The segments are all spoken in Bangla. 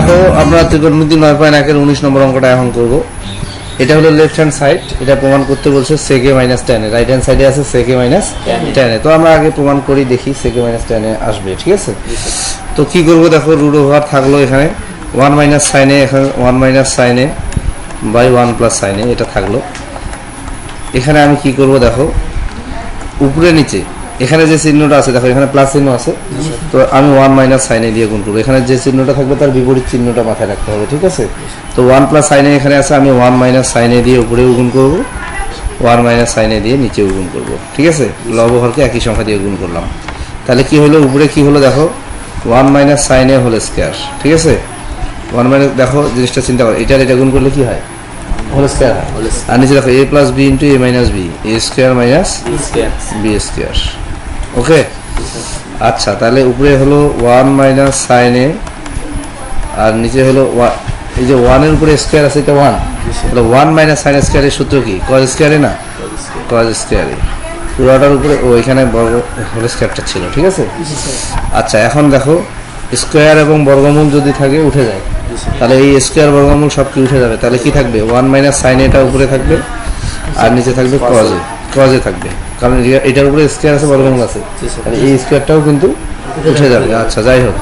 দেখো আমরা ত্রিকোণমিতি নয় পয়েন্ট একের উনিশ নম্বর অঙ্কটা এখন করব। এটা হলো লেফট হ্যান্ড সাইড এটা প্রমাণ করতে বলছে সেকে মাইনাস টেনে রাইট হ্যান্ড সাইডে আছে সেকে মাইনাস টেনে তো আমরা আগে প্রমাণ করি দেখি সেকে মাইনাস টেনে আসবে ঠিক আছে? তো কি করব দেখো রুট ওভার থাকল এখানে। ওয়ান মাইনাস সাইনে এখানে ওয়ান মাইনাস সাইনে বাই ওয়ান প্লাস সাইনে এটা থাকল। এখানে আমি কি করব দেখো উপরে নিচে এখানে যে চিহ্নটা আছে দেখো এখানে প্লাস চিহ্ন আছে। তো আমি ওয়ান মাইনাস সাইনে দিয়ে গুণ করব। এখানে যে চিহ্নটা থাকবে তার বিপরীত চিহ্নটা মাথায় রাখতে হবে ঠিক আছে? তো ওয়ান প্লাস সাইনে এখানে আছে আমি ওয়ান মাইনাস সাইনে দিয়ে উপরেও গুণ করব। ওয়ান মাইনাস সাইনে দিয়ে নিচেও গুণ করব ঠিক আছে? লবহরকে একই সংখ্যা দিয়ে গুণ করলাম। তাহলে কি হলো? উপরে কি হলো দেখো? ওয়ান মাইনাস সাইনে হলো স্কোয়ার ঠিক আছে? ওয়ান মাইনাস দেখো জিনিসটা চিন্তা করো এটার এটা গুণ করলে কি হয়? হোল স্কোয়ার হয়। আর নিচে দেখো A plus B into A minus B A square minus B square okay? আচ্ছা তাহলে উপরে হলো ওয়ান মাইনাস সাইন এ আর নিচে হলো এই যে ওয়ানের উপরে স্কোয়ার আছে এটা ওয়ান? তাহলে ওয়ান মাইনাস সাইন স্কোয়ারের সূত্র কি? কজ স্কোয়ারে না? কজ স্কোয়ারে পুরোটার উপরে ও এখানে বর্গ হোল স্কোয়ারটা ছিল ঠিক আছে? আচ্ছা এখন দেখো স্কোয়ার এবং বর্গমূল যদি থাকে উঠে যায়। তাহলে এই স্কোয়ার বর্গমূল সব কি উঠে যাবে? তাহলে কি থাকবে? ওয়ান মাইনাস সাইন এটা উপরে থাকবে আর নিচে থাকবে কজে কজে থাকবে। কারণ এটার উপরে স্কোয়ার আছে বর্গমূল আছে। তাহলে এই স্কোয়ারটাও কিন্তু উঠে যাবে। আচ্ছা যাই হোক।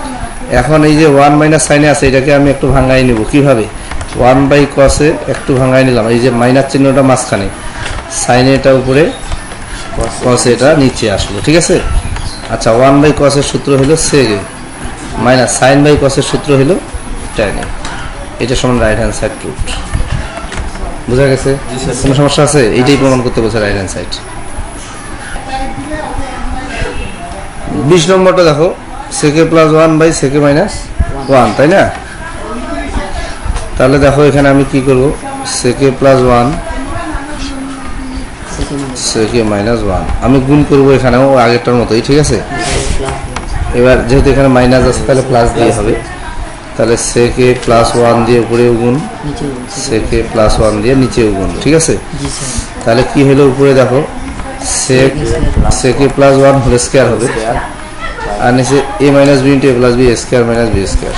এখন এই যে ওয়ান মাইনাস সাইনে আছে এটাকে আমি একটু ভাঙাই নিব। কীভাবে? ওয়ান বাই কসে একটু ভাঙাই নিলাম। এই যে মাইনাস চিহ্নটা মাঝখানে। সাইনে এটা উপরে কসে এটা নিচে আসলো ঠিক আছে? আচ্ছা ওয়ান বাই কসের সূত্র হলো সেগে মাইনাস সাইন বাই কসের সূত্র হলো ট্যানে এটা সমান রাইট হ্যান্ড সাইড রুট বুঝা গেছে? কোনো সমস্যা আছে? এইটাই প্রমাণ করতে বলছে রাইট হ্যান্ড সাইড বিশ নম্বরটা দেখো sec A plus one by sec A minus one তাই না? তাহলে দেখো এখানে আমি কি করব? Sec A plus one sec A minus one আমি গুণ করব এখানেও আগেরটার মতোই ঠিক আছে? এবার যেহেতু এখানে মাইনাস আছে তাহলে প্লাস দিয়ে হবে। তাহলে সেকে প্লাস ওয়ান দিয়ে উপরেও গুণ সেকে প্লাস ওয়ান দিয়ে নিচেও গুণ ঠিক আছে? তাহলে কি হলো উপরে দেখো? সেক সেকে প্লাস ওয়ান হোল স্কোয়ার হবে। আর নিচে A minus B into A plus B square minus B square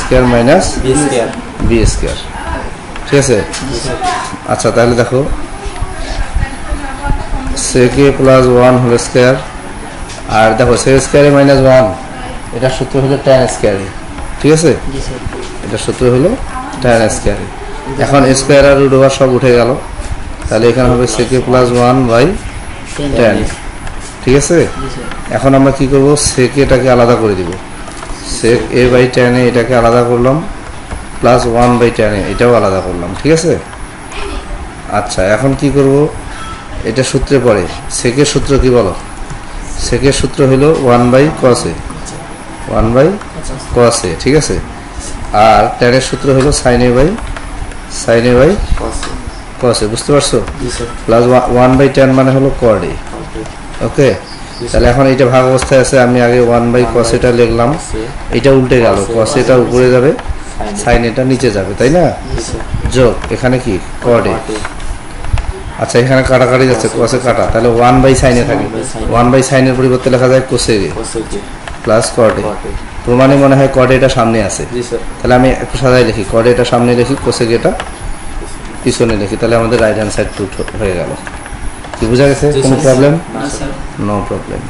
square minus B square ঠিক আছে? আচ্ছা তাহলে দেখো। Sec A plus one whole square আর দেখো সে স্কোয়ারে মাইনাস ওয়ান এটা সূত্র হলো টেন স্কোয়ারে ঠিক আছে? এটা সূত্র হলো টেন স্কোয়ারে এখন স্কোয়ার আর রুট ওভার সব উঠে গেল। তাহলে এখানে হবে সেকে প্লাস ওয়ান বাই টেন ঠিক আছে? এখন আমরা কি করব? সেক এটাকে আলাদা করে দিব। সেক এ বাই টেনে এটাকে আলাদা করলাম প্লাস ওয়ান বাই টেনে এটাও আলাদা করলাম। ঠিক আছে? আচ্ছা এখন কি করব? এটা সূত্রে পড়ে। সেকের সূত্র কি বলো? সেকের সূত্র হলো one by cos A one by cos A ঠিক আছে? আর টেনের সূত্র হলো সাইনে বাই সাইনে বাই কসে বুঝতে পারছ? প্লাস ওয়ান বাই টেন মানে হলো কর্ডে ওকে তাহলে এখন এটা ভাগ অবস্থায় আছে আমি আগে ওয়ান বাই কস এটা লিখলাম। এটা উল্টে গেল। কস এটা উপরে যাবে সাইন এটা নিচে যাবে তাই না? যোগ এখানে কি? কর্ডে আচ্ছা এখানে কাটাকাটি যাচ্ছে কসে কাটা। তাহলে ওয়ান বাই সাইনে থাকে। ওয়ান বাই সাইনের পরিবর্তে লেখা যায় কোসে প্লাস কর্ডে প্রমাণে মনে হয় কর্ডে এটা সামনে আছে। তাহলে আমি একটু সাজাই লিখি। কর্ডে এটা সামনে লিখি কোসে এটা পিছনে লিখি। তাহলে আমাদের রাইট হ্যান্ড সাইড টু হয়ে গেল। কি বোঝা গেছে? কোনো প্রবলেম নো প্রবলেম